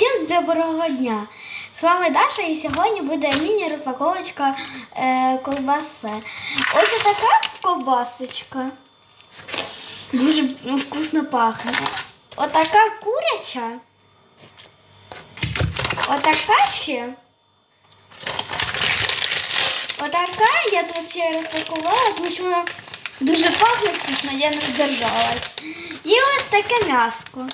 Всім доброго дня! З вами Даша і сьогодні буде міні-розпаковочка е, ковбаси. Ось така ковбасочка. Дуже ну, вкусно пахне. Отака куряча. Отака ще. Отака я тут ще розпакувала, тому що вона дуже пахне вкусно, я не здержалась. І ось таке м'яско.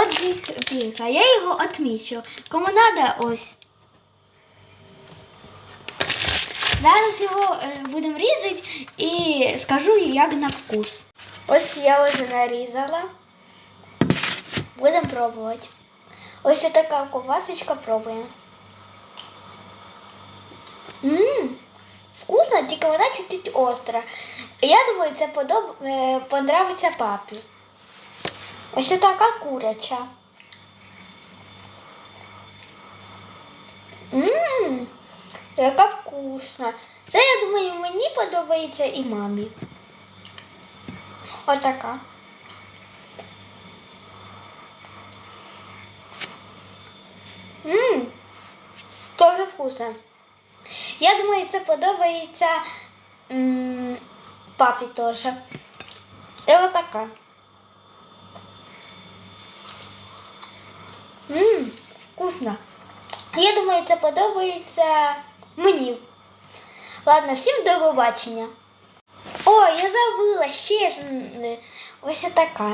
От бінка. Я його отмічу. Кому надо, ось. Зараз його е, будемо різати і скажу, як на вкус. Ось я вже нарізала. Будемо пробувати. Ось така ковбасочка пробуємо. Ммм, вкусно, тільки вона чуть-чуть остра. Я думаю, це подоб... е, папі. Ось така куряча. Ммм, яка вкусна. Це, я думаю, мені подобається і мамі. Отака. Ммм, дуже вкусно. Я думаю, це подобається м, папі теж. І отака. Ммм, вкусно. Я думаю, це подобається мені. Ладно, всім до побачення. О, я забула ще ж ось така.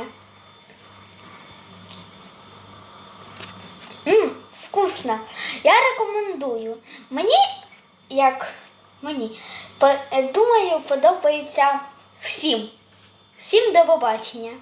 Ммм, вкусно. Я рекомендую. Мені, як мені, думаю, подобається всім. Всім до побачення.